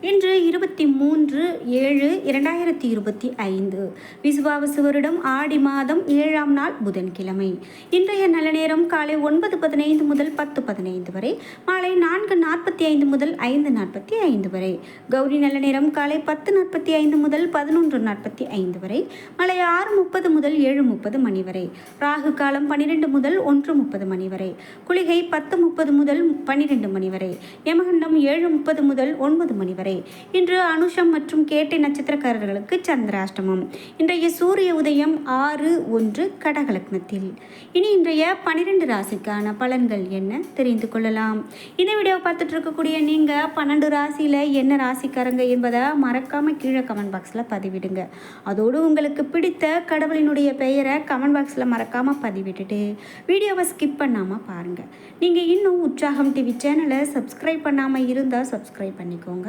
இன்று இருபத்தி மூன்று ஏழு இரண்டாயிரத்தி இருபத்தி ஐந்து. விசுவாவசு வருடம் ஆடி மாதம் ஏழாம் நாள் புதன்கிழமை. இன்றைய நல்ல நேரம் காலை ஒன்பது பதினைந்து முதல் பத்து பதினைந்து வரை மாலை நான்கு நாற்பத்தி ஐந்து முதல் ஐந்து நாற்பத்தி ஐந்து வரை. கௌரி நல்ல நேரம் காலை பத்து நாற்பத்தி ஐந்து முதல் பதினொன்று நாற்பத்தி ஐந்து வரை மாலை ஆறு முப்பது முதல் ஏழு முப்பது மணி வரை. ராகு காலம் பன்னிரெண்டு முதல் ஒன்று முப்பது மணி வரை. குளிகை பத்து முப்பது முதல் பன்னிரெண்டு மணி வரை. யமகண்டம் ஏழு முப்பது முதல் ஒன்பது மணி வரை. இன்று அனுஷம் மற்றும் கேட்டை நட்சத்திரக்காரர்களுக்கு சந்திராஷ்டமம். இன்றைய சூரிய உதயம் ஆறு ஒன்று கடகலக்னத்தில். இனி இன்றைய பன்னிரெண்டு ராசிக்கான பலன்கள் என்ன தெரிந்து கொள்ளலாம். இந்த வீடியோ பார்த்துட்டு இருக்கக்கூடிய நீங்கள் பன்னெண்டு ராசியில் என்ன ராசிக்காரங்க என்பதை மறக்காமல் கீழே கமெண்ட் பாக்ஸில் பதிவிடுங்க. அதோடு உங்களுக்கு பிடித்த கடவுளினுடைய பெயரை கமெண்ட் பாக்ஸில் மறக்காமல் பதிவிட்டுட்டு வீடியோவை ஸ்கிப் பண்ணாமல் பாருங்கள் நீங்கள் இன்னும் உற்சாகம் டிவி சேனலை சப்ஸ்கிரைப் பண்ணாமல் இருந்தால் சப்ஸ்கிரைப் பண்ணிக்கோங்க.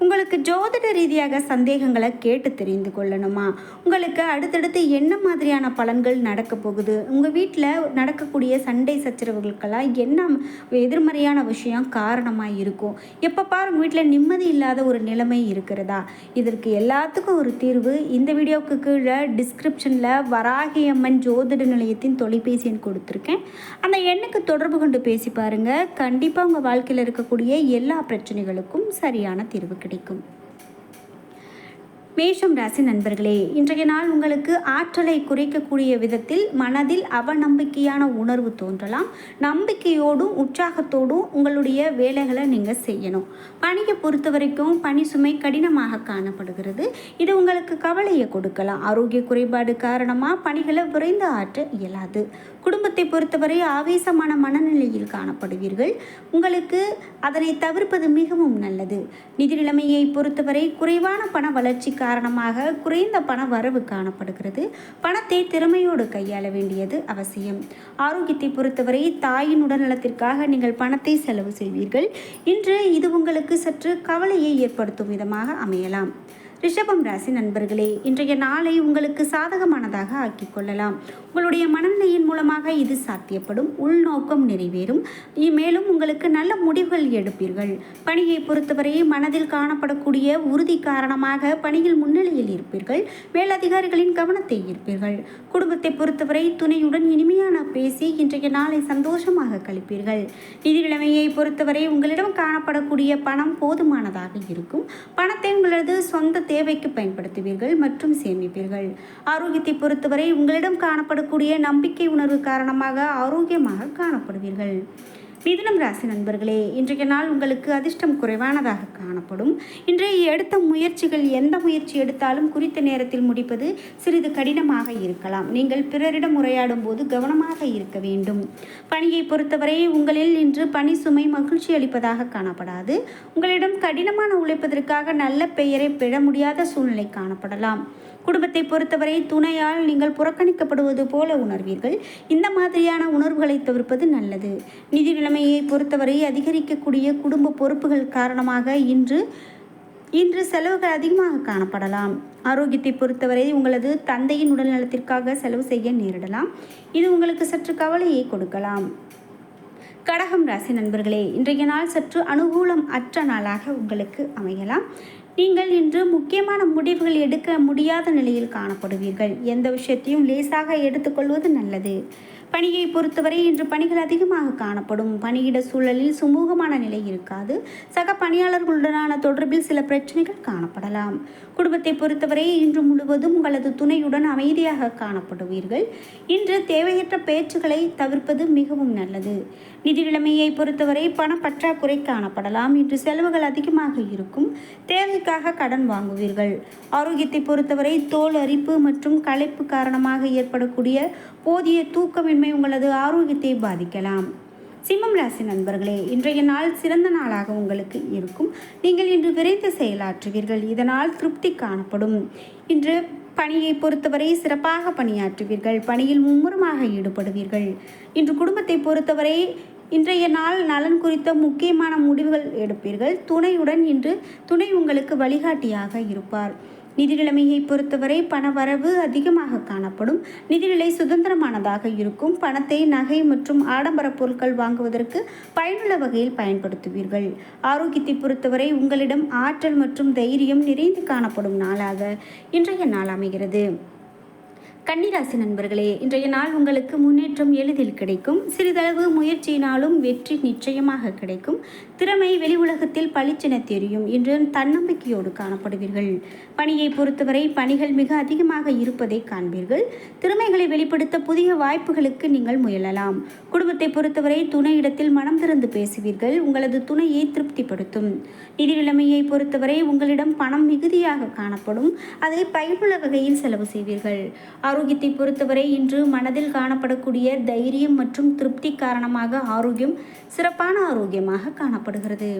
உங்களுக்கு ஜோதிட ரீதியாக சந்தேகங்களை கேட்டு தெரிந்து கொள்ளணுமா? உங்களுக்கு அடுத்தடுத்து என்ன மாதிரியான பலன்கள் நடக்க போகுது? உங்கள் வீட்டில் நடக்கக்கூடிய சண்டை சச்சரவுகளுக்கெல்லாம் என்ன எதிர்மறையான விஷயம் காரணமாக இருக்கும்? எப்போ பாரு உங்கள் வீட்டில் நிம்மதி இல்லாத ஒரு நிலைமை இருக்கிறதா? இதற்கு எல்லாத்துக்கும் ஒரு தீர்வு. இந்த வீடியோவுக்கு கீழே டிஸ்கிரிப்ஷனில் வராகியம்மன் ஜோதிட நிலையத்தின் தொலைபேசி எண் கொடுத்துருக்கேன். அந்த எண்ணுக்கு தொடர்பு கொண்டு பேசி பாருங்கள் கண்டிப்பாக உங்கள் வாழ்க்கையில் இருக்கக்கூடிய எல்லா பிரச்சனைகளுக்கும் சரியான தீர்வு கிடைக்கும். மேஷம் ராசி நண்பர்களே இன்றைய நாள் உங்களுக்கு ஆற்றலை குறைக்கக்கூடிய விதத்தில் மனதில் அவநம்பிக்கையான உணர்வு தோன்றலாம். நம்பிக்கையோடும் உற்சாகத்தோடும் உங்களுடைய வேலைகளை நீங்கள் செய்யணும். பணியை பொறுத்த வரைக்கும் பணி சுமை கடினமாக காணப்படுகிறது. இது உங்களுக்கு கவலையை கொடுக்கலாம். ஆரோக்கிய குறைபாடு காரணமாக பணிகளை விரைந்து ஆற்ற இயலாது. குடும்பத்தை பொறுத்தவரை ஆவேசமான மனநிலையில் காணப்படுவீர்கள். உங்களுக்கு அதனை தவிர்ப்பது மிகவும் நல்லது. நிதி நிலைமையை பொறுத்தவரை குறைவான பண வளர்ச்சி காரணமாக குறைந்த பண வரவு காணப்படுகிறது. பணத்தை திறமையோடு கையாள வேண்டியது அவசியம். ஆரோக்கியத்தை பொறுத்தவரை தாயின் உடல்நலத்திற்காக நீங்கள் பணத்தை செலவு செய்வீர்கள். இன்று இது உங்களுக்கு சற்று கவலையை ஏற்படுத்தும் விதமாக அமையலாம். ரிஷபம் ராசி நண்பர்களே இன்றைய நாளை உங்களுக்கு சாதகமானதாக ஆக்கிக் கொள்ளலாம். உங்களுடைய மனநிலையின் மூலமாக இது சாத்தியப்படும். உள்நோக்கம் நிறைவேறும். மேலும் உங்களுக்கு நல்ல முடிவுகள் எடுப்பீர்கள். பணியை பொறுத்தவரை மனதில் காணப்படக்கூடிய உறுதி காரணமாக பணியில் முன்னிலையில் இருப்பீர்கள். மேலதிகாரிகளின் கவனத்தை ஈர்ப்பீர்கள். குடும்பத்தை பொறுத்தவரை துணையுடன் இனிமையான பேசி இன்றைய நாளை சந்தோஷமாக கழிப்பீர்கள். நிதி நிலைமையை பொறுத்தவரை உங்களிடம் காணப்படக்கூடிய பணம் போதுமானதாக இருக்கும். பணத்தை உங்களது சொந்த தேவைக்கு பயன்படுத்துவீர்கள் மற்றும் சேமிப்பீர்கள். ஆரோக்கியத்தை பொறுத்தவரை உங்களிடம் காணப்படக்கூடிய நம்பிக்கை உணர்வு காரணமாக ஆரோக்கியமாக காணப்படுவீர்கள். மிதுனம் ராசி நண்பர்களே இன்றைய நாள் உங்களுக்கு அதிர்ஷ்டம் குறைவானதாக காணப்படும். இன்றைய எடுத்த முயற்சிகள் எந்த முயற்சி எடுத்தாலும் குறித்த நேரத்தில் முடிப்பது சிறிது கடினமாக இருக்கலாம். நீங்கள் பிறரிடம் உரையாடும் போது கவனமாக இருக்க வேண்டும். பணியை பொறுத்தவரை உங்களில் இன்று பணி சுமை மகிழ்ச்சி அளிப்பதாக காணப்படாது. உங்களிடம் கடினமான உழைப்பதற்காக நல்ல பெயரை பெற முடியாத சூழ்நிலை காணப்படலாம். குடும்பத்தை பொறுத்தவரை துணையால் நீங்கள் புறக்கணிக்கப்படுவது போல உணர்வீர்கள். இந்த மாதிரியான உணர்வுகளை தவிர்ப்பது நல்லது. நிதி நிலைமையை பொறுத்தவரை அதிகரிக்கக்கூடிய குடும்ப பொறுப்புகள் காரணமாக இன்று இன்று செலவுகள் அதிகமாக காணப்படலாம். ஆரோக்கியத்தை பொறுத்தவரை உங்களது தந்தையின் உடல் நலத்திற்காக செலவு செய்ய நேரிடலாம். இது உங்களுக்கு சற்று கவலையை கொடுக்கலாம். கடகம் ராசி நண்பர்களே இன்றைய நாள் சற்று அனுகூலம் அற்ற நாளாக உங்களுக்கு அமையலாம். நீங்கள் இன்று முக்கியமான முடிவுகள் எடுக்க முடியாத நிலையில் காணப்படுவீர்கள். எந்த விஷயத்தையும் லேசாக எடுத்துக்கொள்வது நல்லது. பணியை பொறுத்தவரை இன்று பணிகள் அதிகமாக காணப்படும். பணியிட சூழலில் சுமூகமான நிலை இருக்காது. சக பணியாளர்களுடனான தொடர்பில் சில பிரச்சனைகள் காணப்படலாம். குடும்பத்தை பொறுத்தவரை இன்று முழுவதும் உங்களது துணையுடன் அமைதியாக காணப்படுவீர்கள். இன்று தேவையற்ற பேச்சுக்களை தவிர்ப்பது மிகவும் நல்லது. நிதி நிலைமையை பொறுத்தவரை பண பற்றாக்குறை காணப்படலாம். இன்று செலவுகள் அதிகமாக இருக்கும். தேவைக்காக கடன் வாங்குவீர்கள். ஆரோக்கியத்தை பொறுத்தவரை தோல் அரிப்பு மற்றும் களைப்பு காரணமாக ஏற்படக்கூடிய போதிய தூக்கமின் தூக்கமின்மை உங்களது ஆரோக்கியத்தை பாதிக்கலாம். சிம்மம் ராசி நண்பர்களே இன்றைய நாள் சிறந்த நாளாக உங்களுக்கு இருக்கும். நீங்கள் இன்று விரைந்து செயலாற்றுவீர்கள். இதனால் திருப்தி காணப்படும். இன்று பணியை பொறுத்தவரை சிறப்பாக பணியாற்றுவீர்கள். பணியில் மும்முரமாக ஈடுபடுவீர்கள். இன்று குடும்பத்தை பொறுத்தவரை இன்றைய நாள் நலன் குறித்த முக்கியமான முடிவுகள் எடுப்பீர்கள். துணையுடன் இன்று துணை உங்களுக்கு வழிகாட்டியாக இருப்பார். நிதிநிலைமையை பொறுத்தவரை பண வரவு அதிகமாக காணப்படும். நிதிநிலை சுதந்திரமானதாக இருக்கும். பணத்தை நகை மற்றும் ஆடம்பர பொருட்கள் வாங்குவதற்கு பயனுள்ள வகையில் பயன்படுத்துவீர்கள். ஆரோக்கியத்தை பொறுத்தவரை உங்களிடம் ஆற்றல் மற்றும் தைரியம் நிறைந்து காணப்படும் நாளாக இன்றைய நாள் அமைகிறது. கன்னிராசி நண்பர்களே இன்றைய நாள் உங்களுக்கு முன்னேற்றம் எளிதில் கிடைக்கும். சிறிதளவு முயற்சியினாலும் வெற்றி நிச்சயமாக கிடைக்கும். திறமை வெளி உலகத்தில் பளிச்சென தெரியும். இன்று தன்னம்பிக்கையோடு காணப்படுவீர்கள். பணியை பொறுத்தவரை பணிகள் மிக அதிகமாக இருப்பதை காண்பீர்கள். திறமைகளை வெளிப்படுத்த புதிய வாய்ப்புகளுக்கு நீங்கள் முயலலாம். குடும்பத்தை பொறுத்தவரை துணை இடத்தில் மனம் திறந்து பேசுவீர்கள். உங்களது துணையை திருப்திப்படுத்தும். நிதி நிலைமையை பொறுத்தவரை உங்களிடம் பணம் மிகுதியாக காணப்படும். அதை பயனுள்ள வகையில் செலவு செய்வீர்கள். ஆரோக்கியத்தை பொறுத்தவரை இன்று மனதில் காணப்படக்கூடிய தைரியம் மற்றும் திருப்தி காரணமாக ஆரோக்கியம் சிறப்பான ஆரோக்கியமாக காணப்படுகிறது.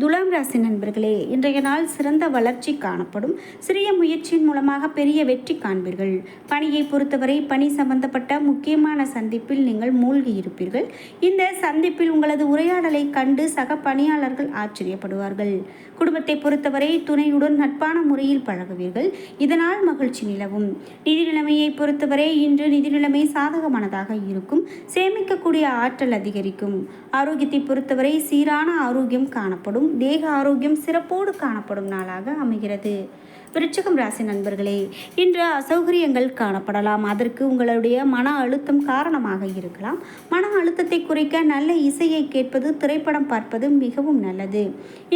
துலாம் ராசி நண்பர்களே இன்றைய நாள் சிறந்த வளர்ச்சி காணப்படும். சிறிய முயற்சியின் மூலமாக பெரிய வெற்றி காண்பீர்கள். பணியை பொறுத்தவரை பணி சம்பந்தப்பட்ட முக்கியமான சந்திப்பில் நீங்கள் மூழ்கி இருப்பீர்கள். இந்த சந்திப்பில் உங்களது உரையாடலை கண்டு சக பணியாளர்கள் ஆச்சரியப்படுவார்கள். குடும்பத்தை பொறுத்தவரை துணையுடன் நட்பான முறையில் பழகுவீர்கள். இதனால் மகிழ்ச்சி நிலவும். நிதி நிலைமையை பொறுத்தவரை இன்று நிதி நிலைமை சாதகமானதாக இருக்கும். சேமிக்கக்கூடிய ஆற்றல் அதிகரிக்கும். ஆரோக்கியத்தை பொறுத்தவரை சீரான ஆரோக்கியம் காணப்படும். தேக ஆரோக்கியம் சிறப்போடு காணப்படும் நாளாக அமைகிறது. விருச்சகம் ராசி நண்பர்களே இன்று அசௌகரியங்கள் காணப்படலாம். அதற்கு உங்களுடைய மன அழுத்தம் காரணமாக இருக்கலாம். மன அழுத்தத்தை குறைக்க நல்ல இசையை கேட்பது திரைப்படம் பார்ப்பது மிகவும் நல்லது.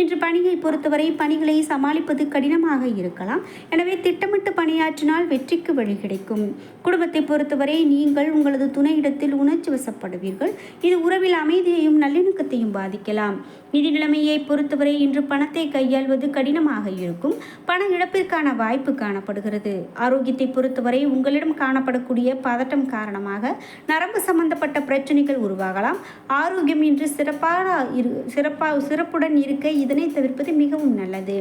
இன்று பணியை பொறுத்தவரை பணிகளை சமாளிப்பது கடினமாக இருக்கலாம். எனவே திட்டமிட்டு பணியாற்றினால் வெற்றிக்கு வழி கிடைக்கும். குடும்பத்தை பொறுத்தவரை நீங்கள் உங்களது துணையிடத்தில் உணர்ச்சி வசப்படுவீர்கள். இது உறவில் அமைதியையும் நல்லிணக்கத்தையும் பாதிக்கலாம். நிதி நிலைமையை பொறுத்தவரை இன்று பணத்தை கையாள்வது கடினமாக இருக்கும். பண இழப்பிற்கான வாய்ப்பு காணப்படுகிறது. ஆரோக்கியத்தை பொறுத்தவரை உங்களிடம் காணப்படக்கூடிய பதட்டம் காரணமாக நரம்பு சம்பந்தப்பட்ட பிரச்சனைகள் உருவாகலாம். ஆரோக்கியம் இன்று சிறப்பாக இரு சிறப்பாக சிறப்புடன் இருக்க இதனை தவிர்ப்பது மிகவும் நல்லது.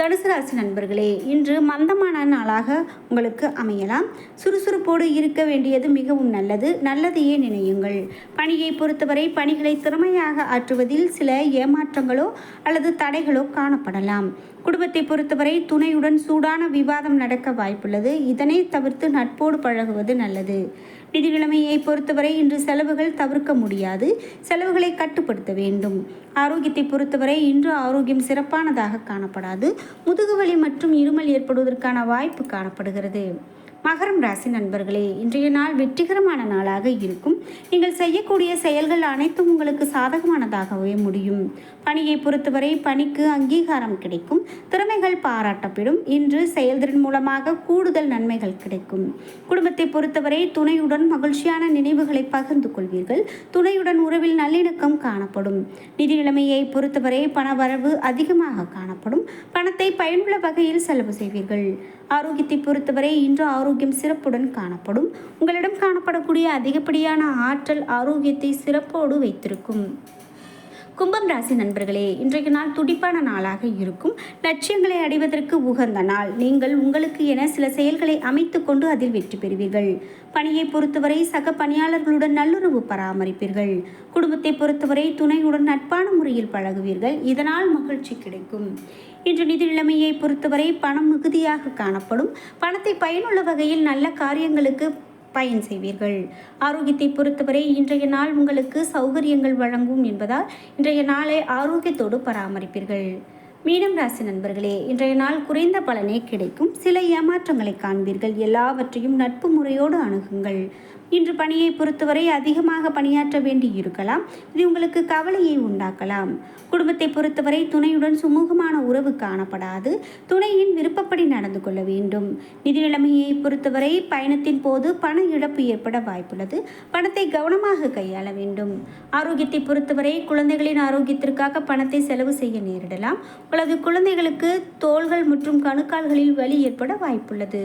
தனுசு ராசி நண்பர்களே இன்று மந்தமான நாளாக உங்களுக்கு அமையலாம். சுறுசுறுப்போடு இருக்க வேண்டியது மிகவும் நல்லது. நல்லதையே நினையுங்கள். பணியை பொறுத்தவரை பணிகளை திறமையாக ஆற்றுவதில் சில ஏமாற்றங்களோ அல்லது தடைகளோ காணப்படலாம். குடும்பத்தை பொறுத்தவரை துணையுடன் சூடான விவாதம் நடக்க வாய்ப்புள்ளது. இதனை தவிர்த்து நட்போடு பழகுவது நல்லது. நிதி பொறுத்தவரை இன்று செலவுகள் தவிர்க்க முடியாது. செலவுகளை கட்டுப்படுத்த வேண்டும். ஆரோக்கியத்தை பொறுத்தவரை இன்று ஆரோக்கியம் சிறப்பானதாக காணப்படாது. முதுகுவலி மற்றும் இருமல் ஏற்படுவதற்கான வாய்ப்பு காணப்படுகிறது. மகரம் ராசி நண்பர்களே இன்றைய நாள் வெற்றிகரமான நாளாக இருக்கும். நீங்கள் செய்யக்கூடிய செயல்கள் அனைத்தும் உங்களுக்கு சாதகமானதாகவே முடியும். பணியை பொறுத்தவரை பணிக்கு அங்கீகாரம் கிடைக்கும். திறமைகள் பாராட்டப்படும். இன்று செயல்திறன் மூலமாக கூடுதல் நன்மைகள் கிடைக்கும். குடும்பத்தை பொறுத்தவரை துணையுடன் மகிழ்ச்சியான நினைவுகளை பகிர்ந்து கொள்வீர்கள். துணையுடன் உறவில் நல்லிணக்கம் காணப்படும். நிதி நிலைமையை பொறுத்தவரை பண வரவு அதிகமாக காணப்படும். பணத்தை பயனுள்ள வகையில் செலவு செய்வீர்கள். ஆரோக்கியத்தை பொறுத்தவரை இன்று ஆரோக்கிய ஆரோக்கியம் சிறப்புடன் காணப்படும். உங்களிடம் காணப்படக்கூடிய அதிகப்படியான ஆற்றல் ஆரோக்கியத்தை சிறப்போடு வைத்திருக்கும். கும்பம் ராசி நண்பர்களே இன்றைக்கு நாள் துடிப்பான நாளாக இருக்கும். லட்சியங்களை அடைவதற்கு உகந்த நாள். நீங்கள் உங்களுக்கு என சில செயல்களை அமைத்து கொண்டு அதில் வெற்றி பெறுவீர்கள். பணியை பொறுத்தவரை சக பணியாளர்களுடன் நல்லுறவு பராமரிப்பீர்கள். குடும்பத்தை பொறுத்தவரை துணையுடன் நட்பான முறையில் பழகுவீர்கள். இதனால் மகிழ்ச்சி கிடைக்கும். இன்று நிதி நிலைமையை பொறுத்தவரை பணம் மிகுதியாக காணப்படும். பணத்தை பயனுள்ள வகையில் நல்ல காரியங்களுக்கு பயன் செய்வீர்கள். ஆரோக்கியத்தை பொறுத்தவரை இன்றைய நாள் உங்களுக்கு சௌகரியங்கள் வழங்கும் என்பதால் இன்றைய நாளை ஆரோக்கியத்தோடு பராமரிப்பீர்கள். மீனம் ராசி நண்பர்களே இன்றைய நாள் குறைந்த பலனே கிடைக்கும். சில ஏமாற்றங்களை காண்பீர்கள். எல்லாவற்றையும் நட்பு முறையோடு அணுகுங்கள். இன்று பணியை பொறுத்தவரை அதிகமாக பணியாற்ற வேண்டி இருக்கலாம் இது உங்களுக்கு கவலையை உண்டாக்கலாம். குடும்பத்தை பொறுத்தவரை துணையுடன் சுமூகமான உறவு காணப்படாது. துணையின் விருப்பப்படி நடந்து கொள்ள வேண்டும். நிதி நிலைமையை பொறுத்தவரை பயணத்தின் போது பண இழப்பு ஏற்பட வாய்ப்புள்ளது. பணத்தை கவனமாக கையாள வேண்டும். ஆரோக்கியத்தை பொறுத்தவரை குழந்தைகளின் ஆரோக்கியத்திற்காக பணத்தை செலவு செய்ய நேரிடலாம். உங்களது குழந்தைகளுக்கு தோள்கள் மற்றும் கணுக்கால்களில் வலி ஏற்பட வாய்ப்புள்ளது.